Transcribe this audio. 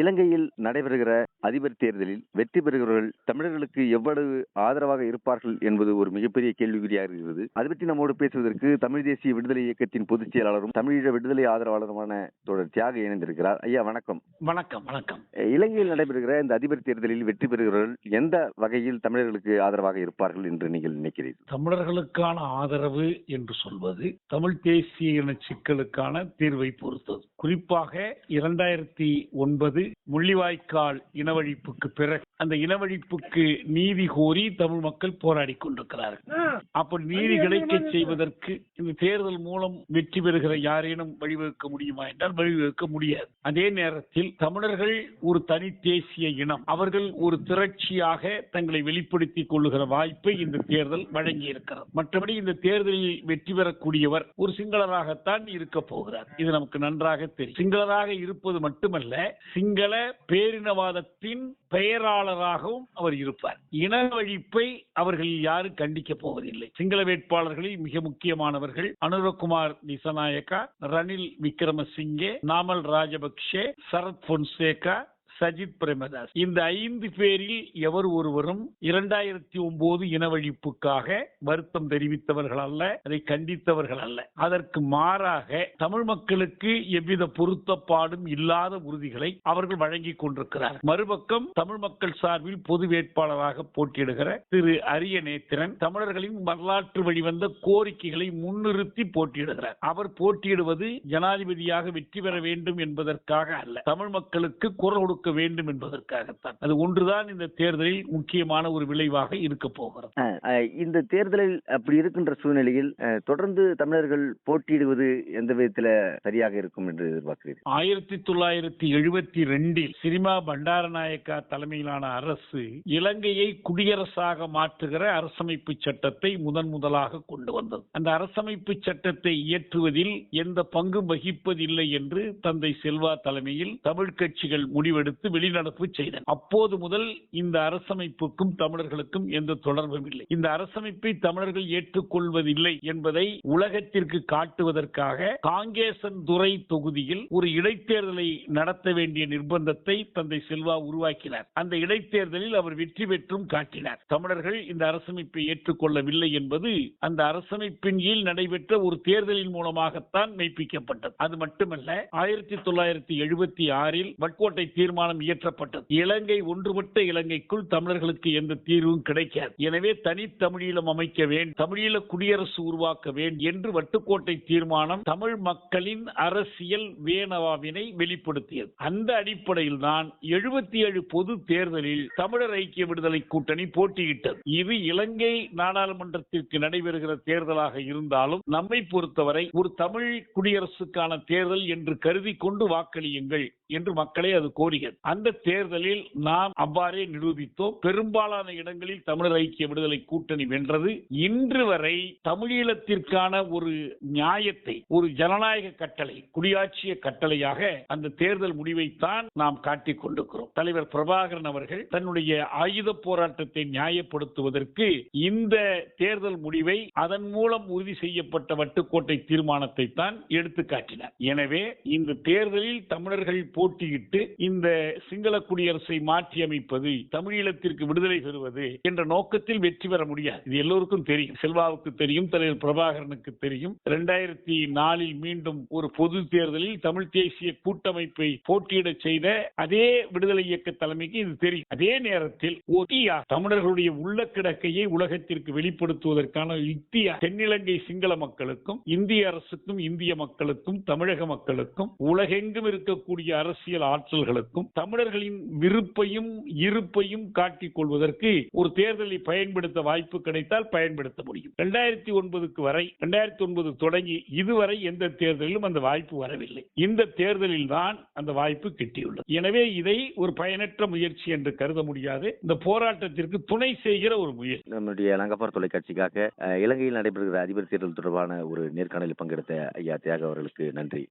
இலங்கையில் நடைபெறுகிற அதிபர் தேர்தலில் வெற்றி பெறுகிறவர்கள் தமிழர்களுக்கு எவ்வளவு ஆதரவாக இருப்பார்கள் என்பது ஒரு மிகப்பெரிய கேள்விக்குறியாக இருக்கிறது. அது பற்றி நம்மோடு பேசுவதற்கு தமிழ் தேசிய விடுதலை இயக்கத்தின் பொதுச் செயலாளரும் தமிழீழ விடுதலை ஆதரவாளருமான தொடர் தியாக இணைந்திருக்கிறார். ஐயா வணக்கம். வணக்கம் வணக்கம். இலங்கையில் நடைபெறுகிற இந்த அதிபர் தேர்தலில் வெற்றி பெறுகிறவர்கள் எந்த வகையில் தமிழர்களுக்கு ஆதரவாக இருப்பார்கள் என்று நீங்கள் நினைக்கிறீர்கள்? தமிழர்களுக்கான ஆதரவு என்று சொல்வது தமிழ் தேசிய இன சிக்கலுக்கான தீர்வை பொறுத்தது. குறிப்பாக இரண்டாயிரத்தி ஒன்பது முள்ளிவாய்க்கால் இனவழிப்புக்கு பிறகு அந்த இனவழிப்புக்கு நீதி கோரி தமிழ் மக்கள் போராடி கொண்டிருக்கிறார்கள். அப்படி நீதி கிடைக்க செய்வதற்கு இந்த தேர்தல் மூலம் வெற்றி பெறுகிற யாரேனும் வழிவகுக்க முடியுமா என்றால் வழிவகுக்க முடியாது. அதே நேரத்தில் தமிழர்கள் ஒரு தனி தேசிய இனம். அவர்கள் ஒரு திரட்சியாக தங்களை வெளிப்படுத்திக் கொள்ளுகிற வாய்ப்பை இந்த தேர்தல் வழங்கி இருக்கிறது மற்றபடி இந்த தேர்தலில் வெற்றி பெறக்கூடியவர் ஒரு சிங்களராகத்தான் இருக்க போகிறார். இது நமக்கு நன்றாக தெரியும். சிங்களராக இருப்பது மட்டுமல்ல சிங்கள பேரினவாதத்தின் பெயராளராகவும் அவர் இருப்பார். இன வழிப்பை அவர்கள் யாரும் கண்டிக்க போவதில்லை. சிங்கள வேட்பாளர்களில் மிக முக்கியமானவர்கள் அனுரகுமார் திசநாயக்கா ரணில் விக்ரமசிங்கே நாமல் ராஜபக்சே சரத் பொன்சேகா சஜித் பிரேமதாஸ். இந்த ஐந்து பேரில் எவர் ஒருவரும் இரண்டாயிரத்தி ஒன்பது இனவழிப்புக்காக வருத்தம் தெரிவித்தவர்கள் அல்ல அதை கண்டித்தவர்கள் அல்ல. அதற்கு மாறாக தமிழ் மக்களுக்கு எவ்வித பொருத்தப்பாடும் இல்லாத உறுதிகளை அவர்கள் வழங்கிக் கொண்டிருக்கிறார். மறுபக்கம் தமிழ் மக்கள் சார்பில் பொது வேட்பாளராக போட்டியிடுகிற திரு அரிய நேத்திரன் தமிழர்களின் வரலாற்று வழிவந்த கோரிக்கைகளை முன்னிறுத்தி போட்டியிடுகிறார். அவர் போட்டியிடுவது ஜனாதிபதியாக வெற்றி பெற வேண்டும் என்பதற்காக அல்ல. தமிழ் மக்களுக்கு குரல் கொடுக்க வேண்டும் என்பதற்காகத்தான். அது ஒன்றுதான் இந்த தேர்தலில் முக்கியமான ஒரு விளைவாக இருக்க போகிறது. இந்த தேர்தலில் அப்படி இருக்கின்ற சூழ்நிலையில் தொடர்ந்து தமிழர்கள் போட்டியிடுவது எந்த விதத்துல சரியாக இருக்கும் என்று எதிர்பார்க்கிறீர்கள்? ஆயிரத்தி தொள்ளாயிரத்தி எழுபத்தி ரெண்டில் சிரிமா பண்டாரநாயக்கா தலைமையிலான அரசு இலங்கையை குடியரசாக மாற்றுகிற அரசமைப்பு சட்டத்தை முதன் முதலாக கொண்டு வந்தது. அந்த அரசமைப்பு சட்டத்தை இயற்றுவதில் எந்த பங்கும் வகிப்பதில்லை என்று தந்தை செல்வா தலைமையில் தமிழ் கட்சிகள் முடிவெடுத்து வெளிநடப்பு செய்தன. அப்போது முதல் இந்த அரசமைப்புக்கும் தமிழர்களுக்கும் எந்த தொடர்பும் இல்லை. இந்த அரசமைப்பை தமிழர்கள் ஏற்றுக்கொள்வதில்லை என்பதை உலகத்திற்கு காட்டுவதற்காக காங்கேசன் துறை தொகுதியில் ஒரு இடைத்தேர்தலை நடத்த வேண்டிய நிர்பந்தத்தை தந்தை செல்வா உருவாக்கினார். அந்த இடைத்தேர்தலில் அவர் வெற்றி பெற்றும் காட்டினார். தமிழர்கள் இந்த அரசமைப்பை ஏற்றுக்கொள்ளவில்லை என்பது அந்த அரசமைப்பின் கீழ் நடைபெற்ற ஒரு தேர்தலின் மூலமாகத்தான் மெய்ப்பிக்கப்பட்டது. அது மட்டுமல்ல ஆயிரத்தி தொள்ளாயிரத்தி எழுபத்தி ஆறில் வட்கோட்டை தீர்மானம் இயற்றப்பட்டது. இலங்கை ஒன்றுபட்ட இலங்கைக்குள் தமிழர்களுக்கு எந்த தீர்வும் கிடைக்காது. எனவே தனித்தமிழீழம் அமைக்க வேண்டும் தமிழீழ குடியரசு உருவாக்க வேண்டும் என்று வட்டுக்கோட்டை தீர்மானம் தமிழ் மக்களின் அரசியல் வேணவாவினை வெளிப்படுத்தியது. அந்த அடிப்படையில் தான் எழுபத்தி ஏழு பொது தேர்தலில் தமிழர் ஐக்கிய விடுதலை கூட்டணி போட்டியிட்டது. இது இலங்கை நாடாளுமன்றத்திற்கு நடைபெறுகிற தேர்தலாக இருந்தாலும் நம்மை பொறுத்தவரை ஒரு தமிழ் குடியரசுக்கான தேர்தல் என்று கருதி கொண்டு வாக்களியுங்கள் என்று மக்களை அது கோரியது அந்த தேர்தலில் நாம் அவ்வாறே நிரூபித்தோம். பெரும்பாலான இடங்களில் தமிழர் ஐக்கிய விடுதலை கூட்டணி வென்றது. இன்று வரை தமிழீழத்திற்கான ஒரு நியாயத்தை ஒரு ஜனநாயக கட்டளை குடியாட்சிய கட்டளையாக அந்த தேர்தல் முடிவைத்தான் நாம் காட்டிக் கொண்டிருக்கிறோம். தலைவர் பிரபாகரன் அவர்கள் தன்னுடைய ஆயுத போராட்டத்தை நியாயப்படுத்துவதற்கு இந்த தேர்தல் முடிவை அதன் மூலம் உறுதி செய்யப்பட்ட வட்டுக்கோட்டை தீர்மானத்தை தான் எடுத்து காட்டினார் எனவே இந்த தேர்தலில் தமிழர்கள் போட்டியிட்டு இந்த சிங்கள குடியரசை மாற்றியமைப்பது தமிழீழத்திற்கு விடுதலை பெறுவது என்ற நோக்கத்தில் வெற்றி பெற முடியாது. இது எல்லோருக்கும் தெரியும். செல்வாவுக்கு தெரியும் தலைவர் பிரபாகரனுக்கு தெரியும். இரண்டாயிரத்தி நாலில் மீண்டும் ஒரு பொது தேர்தலில் தமிழ் தேசிய கூட்டமைப்பை போட்டியிட செய்த அதே விடுதலை இயக்க தலைமைக்கு இது தெரியும். அதே நேரத்தில் ஒட்டியா தமிழர்களுடைய உள்ள கிடக்கையை உலகத்திற்கு வெளிப்படுத்துவதற்கான யுக்தியா தென்னிலங்கை சிங்கள மக்களுக்கும் இந்திய அரசுக்கும் இந்திய மக்களுக்கும் தமிழக மக்களுக்கும் உலகெங்கும் இருக்கக்கூடிய அரசியல் ஆற்றல்களுக்கும் தமிழர்களின் விருப்பையும் இருப்பையும் காட்டிக் கொள்வதற்கு ஒரு தேர்தலை பயன்படுத்த வாய்ப்பு கிடைத்தால் பயன்படுத்த முடியும். இரண்டாயிரத்தி ஒன்பதுக்கு வரை இரண்டாயிரத்தி ஒன்பது தொடங்கி இதுவரை எந்த தேர்தலிலும் அந்த வாய்ப்பு வரவில்லை. இந்த தேர்தலில் தான் அந்த வாய்ப்பு கிட்டியுள்ளது. எனவே இதை ஒரு பயனற்ற முயற்சி என்று கருத முடியாது. இந்த போராட்டத்திற்கு துணை செய்கிற ஒரு முயற்சி. நம்முடைய லங்கப்பார் தொலைக்காட்சிக்காக இலங்கையில் நடைபெறுகிற அதிபர் தேர்தல் தொடர்பான ஒரு நேர்காணலில் பங்கெடுத்த ஐயா தியாக அவர்களுக்கு நன்றி.